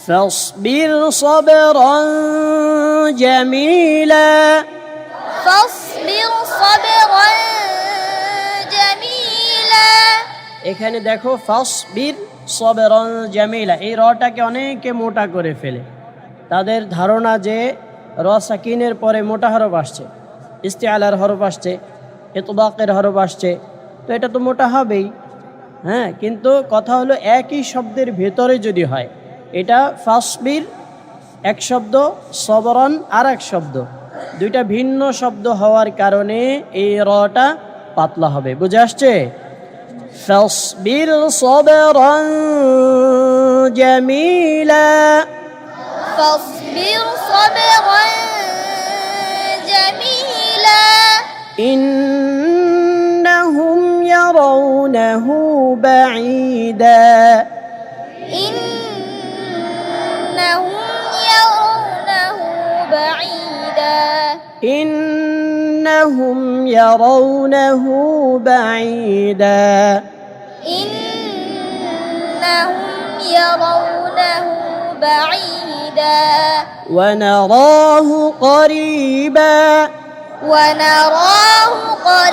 فاصبر صبرا جميلا فاصبر صبرا جميلا এখানে দেখো ফাসবির সবেরন জামিলা এই রটাকে অনেকে মোটা করে ফেলে তাদের ধারণা যে র সাকিনের পরে মোটা হরফ আসছে ইস্তেআলার হরফ আসছে এতবাকের হরফ আসছে তো এটা তো মোটা হবেই হ্যাঁ কিন্তু কথা হলো একই শব্দের ভেতরে যদি হয় এটা ফাসবির এক শব্দ সবরন আর এক শব্দ দুইটা ভিন্ন শব্দ হওয়ার কারণে এই রটা পাতলা হবে বুঝে আসছে فاصبر صبرا جميلا فاصبر صبرا جميلا إنهم يرونه بعيدا إنهم يرونه بعيدا. إنهم يرونه بعيدا. ونراه قريبا. ونراه قريبا.